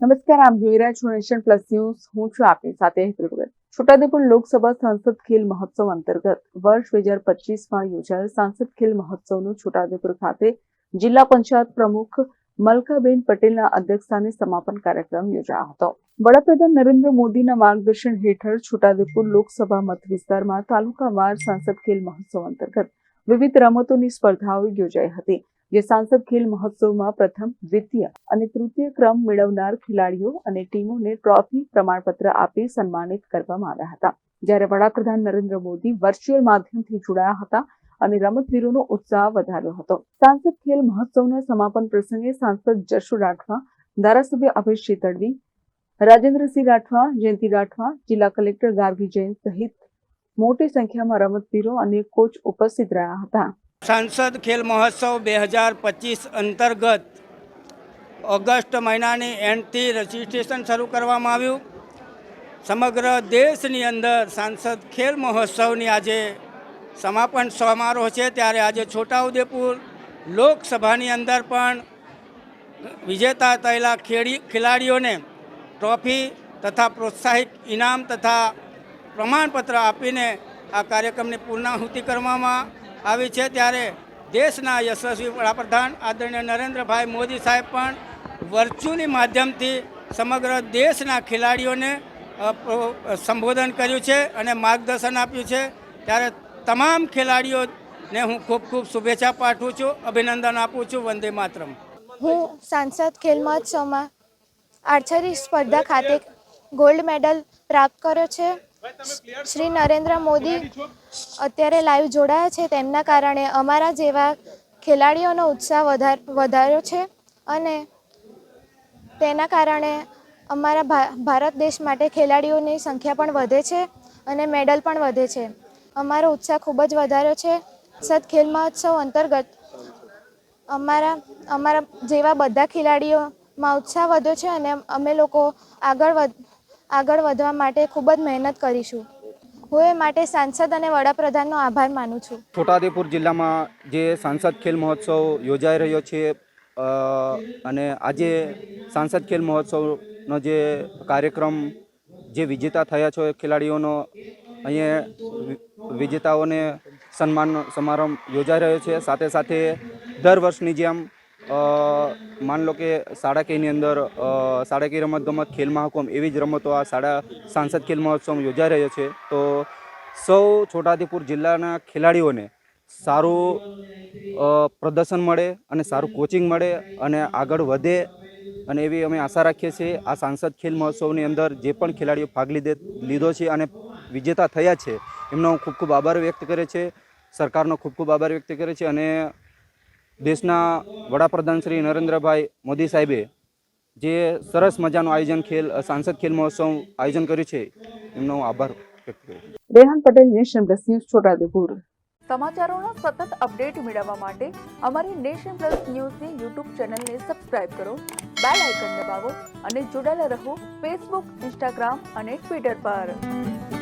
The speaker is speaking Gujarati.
નમસ્કાર, આપ જોઈ રહ્યા છો નેશન પ્લસ ન્યૂઝ. હું છું આપની સાથે હેતલ છોટાઉદેપુર લોકસભા સાંસદ ખેલ મહોત્સવ અંતર્ગત વર્ષ બે હજાર પચીસમાં યોજાયેલ સાંસદ ખેલ મહોત્સવનું છોટાઉદેપુર ખાતે જિલ્લા પંચાયત પ્રમુખ મલકાબેન પટેલના અધ્યક્ષસ્થાને સમાપન કાર્યક્રમ યોજાયો હતો. વડાપ્રધાન નરેન્દ્ર મોદીના માર્ગદર્શન હેઠળ છોટાઉદેપુર લોકસભા મત વિસ્તારમાં તાલુકાવાર સાંસદ ખેલ મહોત્સવ અંતર્ગત વિવિધ રમતોની સ્પર્ધાઓ યોજાઈ હતી. જે સાંસદ ખેલ મહોત્સવમાં પ્રથમ, દ્વિતીય અને તૃતીય ક્રમ મેળવનાર ખેલાડીઓ અને ટીમોને ટ્રોફી પ્રમાણપત્ર આપી સન્માનિત કરવામાં આવ્યા હતા. જ્યારે વડાપ્રધાન નરેન્દ્ર મોદી વર્ચ્યુઅલ માધ્યમથી જોડાયા હતા અને રમતવીરોનો ઉત્સાહ વધાર્યો હતો. સાંસદ ખેલ મહોત્સવના સમાપન પ્રસંગે સાંસદ જશુ રાઠવા, ધારાસભ્ય અભયસિંહ તડવી, રાજેન્દ્રસિંહ રાઠવા, જયંતિ રાઠવા, જિલ્લા કલેક્ટર ગાર્ગી જૈન સહિત મોટી સંખ્યામાં રમતવીરો અને કોચ ઉપસ્થિત રહ્યા હતા. સાંસદ ખેલ મહોત્સવ બે હજાર પચીસ અંતર્ગત ઓગસ્ટ મહિનાની એન્ડથી રજિસ્ટ્રેશન શરૂ કરવામાં આવ્યું. સમગ્ર દેશની અંદર સાંસદ ખેલ મહોત્સવની આજે સમાપન સમારોહ છે. ત્યારે આજે છોટાઉદેપુર લોકસભાની અંદર પણ વિજેતા થયેલા ખેડી, ખેલાડીઓને ટ્રોફી તથા પ્રોત્સાહિત ઇનામ તથા પ્રમાણપત્ર આપીને આ કાર્યક્રમની પૂર્ણાહુતિ કરવામાં આવી છે ત્યારે દેશના યશસ્વી વડાપ્રધાન આદરણીય નરેન્દ્રભાઈ મોદી સાહેબ પણ વર્ચ્યુઅલી માધ્યમથી સમગ્ર દેશના ખેલાડીઓને સંબોધન કર્યું છે અને માર્ગદર્શન આપ્યું છે. ત્યારે તમામ ખેલાડીઓને હું ખૂબ ખૂબ શુભેચ્છા પાઠવું છું, અભિનંદન આપું છું, વંદે માતરમ. હું સાંસદ ખેલ મહોત્સવમાં આર્ચરી સ્પર્ધા ખાતે ગોલ્ડ મેડલ પ્રાપ્ત કર્યો છે. શ્રી નરેન્દ્ર મોદી અત્યારે લાઈવ જોડાયા છે તેમના કારણે અમારા જેવા ખેલાડીઓનો ઉત્સાહ વધાર, વધાર્યો છે અને તેના કારણે અમારા ભારત દેશ માટે ખેલાડીઓની સંખ્યા પણ વધે છે અને મેડલ પણ વધે છે. અમારો ઉત્સાહ ખૂબ જ વધાર્યો છે. સદ ખેલ મહોત્સવ અંતર્ગત અમારા અમારા જેવા બધા ખેલાડીઓમાં ઉત્સાહ વધ્યો છે અને અમે લોકો આગળ વધ આગળ વધવા માટે ખૂબ જ મહેનત કરીશું. હું એ માટે સાંસદ અને વડાપ્રધાનનો આભાર માનું છું. છોટાઉદેપુર જિલ્લામાં જે સાંસદ ખેલ મહોત્સવ યોજાઈ રહ્યો છે અને આજે સાંસદ ખેલ મહોત્સવનો જે કાર્યક્રમ, જે વિજેતા થયા છે ખેલાડીઓનો અહીંયા વિજેતાઓને સન્માન સમારંભ યોજાઈ રહ્યો છે. સાથે સાથે દર વર્ષની જેમ માન લો કે શાળાકીયની અંદર સાડા કે રમત રમતગમત ખેલ મહાકુંભ એવી જ રમતો આ શાળા સાંસદ ખેલ મહોત્સવ યોજાઈ રહ્યો છે. તો સૌ છોટાઉદેપુર જિલ્લાના ખેલાડીઓને સારું પ્રદર્શન મળે અને સારું કોચિંગ મળે અને આગળ વધે અને એવી અમે આશા રાખીએ છીએ આ સાંસદ ખેલ મહોત્સવની અંદર જે પણ ખેલાડીઓ ભાગ લીધે, લીધો છે અને વિજેતા થયા છે, એમનો હું ખૂબ ખૂબ આભાર વ્યક્ત કરે છે. સરકારનો ખૂબ ખૂબ આભાર વ્યક્ત કરે છે અને દેશના વડાપ્રધાન શ્રી નરેન્દ્રભાઈ મોદી સાહેબે જે સરસ મજાનું આયોજન ખેલ સાંસદ ખેલ મહોત્સવ આયોજન કર્યું છે એમનો આભાર વ્યક્ત કર્યો Rehan Patel nation plus news Chhotaudepur. સમાચારોના સતત અપડેટ મેળવવા માટે અમારી નેશન પ્લસ ન્યૂઝની યુટ્યુબ ચેનલને સબસ્ક્રાઇબ કરો બેલ આઇકન દબાવો અને જોડાયેલા રહો ફેસબુક ઇન્સ્ટાગ્રામ અને ટ્વિટર પર.